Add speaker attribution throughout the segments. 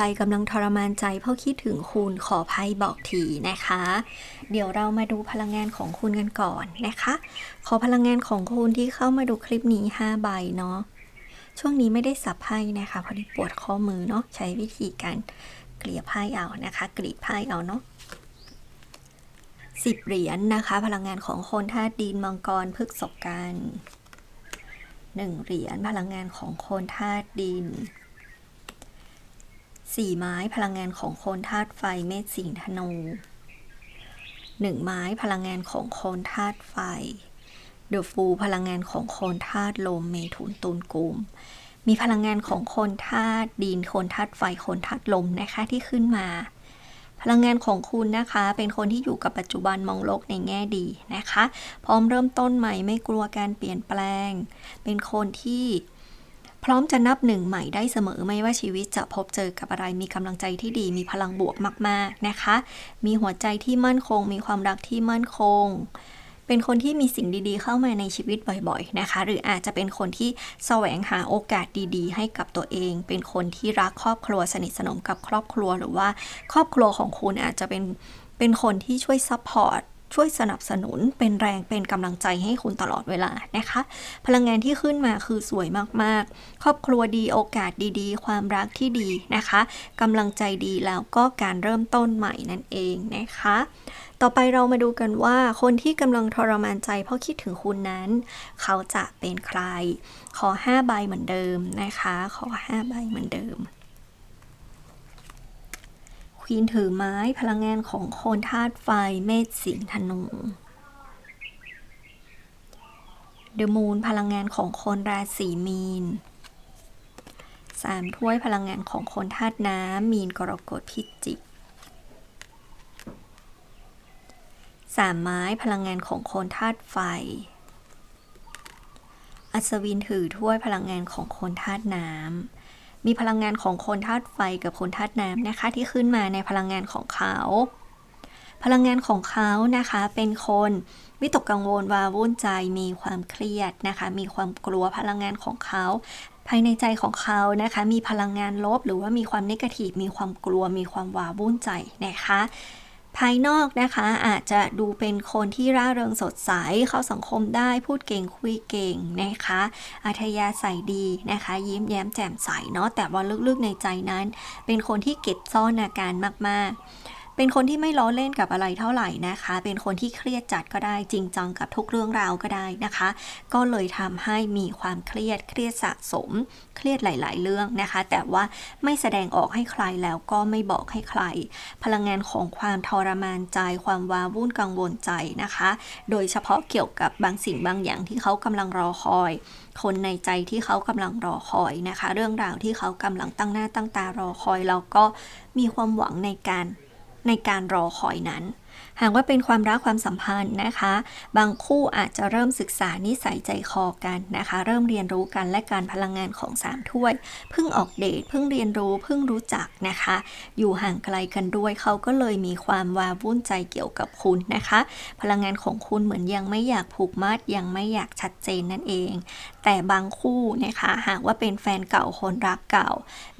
Speaker 1: รกำลังทรมานใจเพราะคิดถึงคุณขอภัยบอกทีนะคะ เดี๋ยวเรามาดูพลังงานของคุณกันก่อนนะคะ ขอพลังงานของคุณที่เข้ามาดูคลิปนี้5ใบเนาะช่วงนี้ไม่ได้สับไพ่นะคะพอดีปวดข้อมือเนาะใช้วิธีการเกลี่ยไพ่เอานะคะ กรีดไพ่เอาเนาะสิบเหรียญนะคะ พลังงานของคนธาตุดินมังกรพฤกษกันหนึ่งเหรียญพลังงานของคนธาตุดิน สี่ไม้พลังงานของโคนธาตุไฟเมษสิงธนูหนึ่งไม้พลังงานของโคนธาตุไฟเดอะฟูพลังงานของโคนธาตุลมเมถุนตุลกุมมีพลังงานของโคนธาตุดินโคนธาตุไฟโคนธาตุลมนะคะที่ขึ้นมา พลังงานของคุณนะคะ เป็นคนที่อยู่กับปัจจุบันมองโลกในแง่ดีนะคะ พร้อมเริ่มต้นใหม่ไม่กลัวการเปลี่ยนแปลง เป็นคนที่ พร้อมจะนับหนึ่งใหม่ได้เสมอไม่ว่าชีวิตจะพบเจอกับอะไรมีกำลังใจที่ดีมีพลังบวกมาก ๆนะคะ มีหัวใจที่มั่นคง มีความรักที่มั่นคง เป็นคนที่มีสิ่งดีๆ เข้ามาในชีวิตบ่อยๆนะคะ หรืออาจจะเป็นคนที่แสวงหาโอกาสดีๆ ให้กับตัวเอง เป็นคนที่รักครอบครัวสนิทสนมกับครอบครัวหรือว่าครอบครัวของคุณอาจจะเป็นเป็นคนที่ช่วยซัพพอร์ต ช่วยสนับสนุนเป็นแรงเป็นกำลังใจให้คุณตลอดเวลานะคะ พลังงานที่ขึ้นมาคือสวยมากๆ ครอบครัวดีโอกาสดีๆ ความรักที่ดีนะคะกำลังใจดีแล้วก็การเริ่มต้นใหม่นั่นเองนะคะ ต่อไปเรามาดูกันว่าคนที่กำลังทรมานใจเพราะคิดถึงคุณนั้น เขาจะเป็นใคร ขอ 5 ใบเหมือนเดิมนะคะ ขอ 5 ใบเหมือนเดิม ควีนถือไม้พลังงานของโคนธาตุไฟเมษสิงธนูเดอะมูนพลังงานของคนราศีมีนสามถ้วยพลังงานของคนธาตุน้ำมีนกรกฎพิจิกสามไม้พลังงานของคนธาตุไฟ อัศวินถือถ้วยพลังงานของคนธาตุน้ำ มีพลังงานของคนธาตุไฟกับคนธาตุน้ำนะคะ ที่ขึ้นมาในพลังงานของเขา พลังงานของเขานะคะเป็นคนวิตกกังวลวาวุ่นใจมีความเครียดนะคะ มีความกลัวพลังงานของเขา ภายในใจของเขานะคะ มีพลังงานลบหรือว่ามีความนกาทีฟมีความกลัว มีความวาวุ่นใจนะคะ ภายนอกนะคะอาจจะดูเป็นคนที่ร่าเริงสดใสเข้าสังคมได้พูดเก่งคุยเก่งนะคะอัธยาศัยดีนะคะ ยิ้มแย้มแจ่มใสเนาะแต่ว่าลึกๆในใจนั้น เป็นคนที่เก็บซ่อนอาการมากๆ เป็นคนที่ไม่ล้อเล่นกับอะไรเท่าไหร่นะคะ เป็นคนที่เครียดจัดก็ได้จริงจังกับทุกเรื่องราวก็ได้นะคะ ก็เลยทำให้มีความเครียดเครียดสะสม เครียดหลาย ๆ เรื่องนะคะ แต่ว่าไม่แสดงออกให้ใครแล้วก็ไม่บอกให้ใคร พลังงานของความทรมานใจ ความวาวุ่นกังวลใจนะคะ โดยเฉพาะเกี่ยวกับบางสิ่งบางอย่างที่เขากำลังรอคอย คนในใจที่เขากำลังรอคอยนะคะ เรื่องราวที่เขากำลังตั้งหน้าตั้งตารอคอยแล้วก็มีความหวังในการ ในการรอคอยนั้น หากว่าเป็นความรักความสัมพันธ์นะคะ บางคู่อาจจะเริ่มศึกษานิสัยใจคอกันนะคะ เริ่มเรียนรู้กันและการพลังงานของสามถ้วย เพิ่งออกเดทเพิ่งเรียนรู้เพิ่งรู้จักนะคะ อยู่ห่างไกลกันด้วยเขาก็เลยมีความวาวุ่นใจเกี่ยวกับคุณนะคะ พลังงานของคุณเหมือนยังไม่อยากผูกมัดยังไม่อยากชัดเจนนั่นเอง แต่บางคู่นะคะหากว่าเป็นแฟนเก่าคนรักเก่า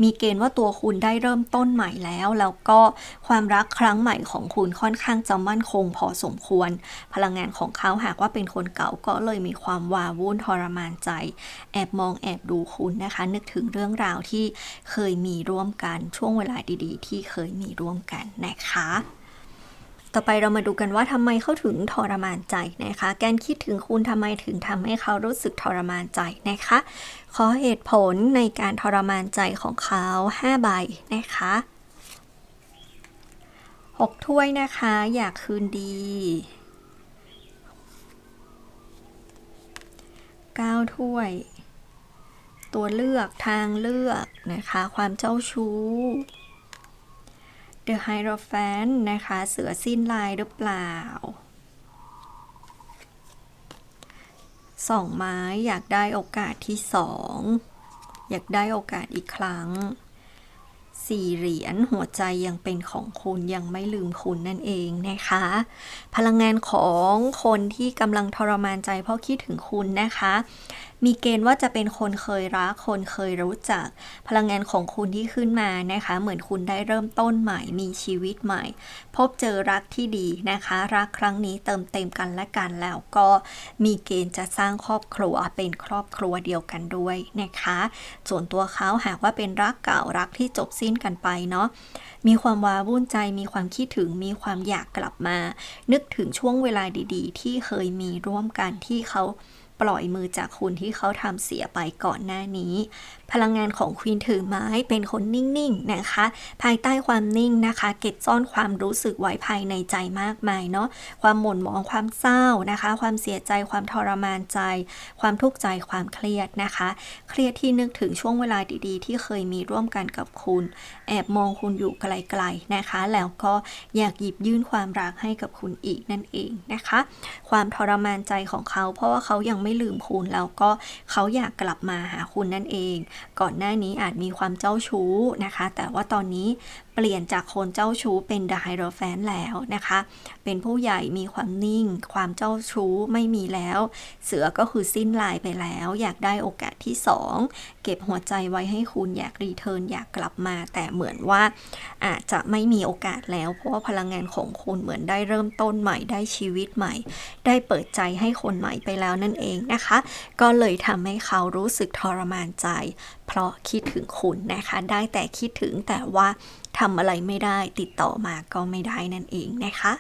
Speaker 1: มีเกณฑ์ว่าตัวคุณได้เริ่มต้นใหม่แล้ว แล้วก็ความรักครั้งใหม่ของคุณค่อนข้างจะมั่นคงพอสมควร พลังงานของเขาหากว่าเป็นคนเก่าก็เลยมีความวาวุ่นทรมานใจ แอบมองแอบดูคุณนะคะ นึกถึงเรื่องราวที่เคยมีร่วมกันช่วงเวลาดีๆ ที่เคยมีร่วมกันนะคะต่อไปเรามาดูกันว่าทำไมเขาถึงทรมานใจนะคะ แการคิดถึงคุณทำไมถึงทำให้เขารู้สึกทรมานใจนะคะ ขอเหตุผลในการทรมานใจของเขา 5 ใบนะคะ 6 ถ้วยนะคะ อยากคืนดี 9 ถ้วย ตัวเลือกทางเลือกนะคะ ความเจ้าชู้ The Hierophant นะคะ เสือสิ้นลายหรือเปล่าสองไม้อยากได้โอกาสที่สอง อยากได้โอกาสอีกครั้ง สี่เหรียญหัวใจยังเป็นของคุณยังไม่ลืมคุณนั่นเองนะคะ พลังงานของคนที่กำลังทรมานใจเพราะคิดถึงคุณนะคะ มีเกณฑ์ว่าจะเป็นคนเคยรักคนเคยรู้จัก พลังงานของคุณที่ขึ้นมานะคะ เหมือนคุณได้เริ่มต้นใหม่มีชีวิตใหม่ พบเจอรักที่ดีนะคะ รักครั้งนี้เติมเต็มกันและกันแล้วก็มีเกณฑ์จะสร้างครอบครัวเป็นครอบครัวเดียวกันด้วยนะคะ ส่วนตัวเขาหากว่าเป็นรักเก่ารักที่จบสิ้นกันไปเนาะมีความว้าวุ่นใจมีความคิดถึงมีความอยากกลับมา นึกถึงช่วงเวลาดี ๆ ที่เคยมีร่วมกันที่เขา ปล่อยมือจากคุณที่เขาทำเสียไปก่อนหน้านี้ พลังงานของควีนถือไม้เป็นคนนิ่งๆนะคะ ภายใต้ความนิ่งนะคะ เก็บซ่อนความรู้สึกไว้ภายในใจมากมายเนาะความหม่นหมองความเศร้านะคะ ความเสียใจความทรมานใจ ความทุกข์ใจความเครียดนะคะ เครียดที่นึกถึงช่วงเวลาดีๆ ที่เคยมีร่วมกันกับคุณ แอบมองคุณอยู่ไกลๆนะคะ แล้วก็อยากหยิบยื่นความรักให้กับคุณอีกนั่นเองนะคะ ความทรมานใจของเขาเพราะว่าเขายังไม่ลืมคุณแล้วก็เขาอยากกลับมาหาคุณนั่นเอง ก่อนหน้านี้อาจมีความเจ้าชู้นะคะ แต่ว่าตอนนี้ เปลี่ยนจากคนเจ้าชู้เป็น The Hierophant แล้วนะคะ เป็นผู้ใหญ่มีความนิ่ง ความเจ้าชู้ไม่มีแล้ว เสือก็คือสิ้นลายไปแล้ว อยากได้โอกาสที่สองเก็บหัวใจไว้ให้คุณอยากรีเทิร์นอยากกลับมา แต่เหมือนว่าอาจจะไม่มีโอกาสแล้ว เพราะว่าพลังงานของคุณเหมือนได้เริ่มต้นใหม่ได้ชีวิตใหม่ ได้เปิดใจให้คนใหม่ไปแล้วนั่นเองนะคะ ก็เลยทำให้เขารู้สึกทรมานใจ เพราะคิดถึงคุณนะคะ ได้แต่คิดถึงแต่ว่า ทำอะไรไม่ได้ติดต่อมาก็ไม่ได้นั่นเองนะคะ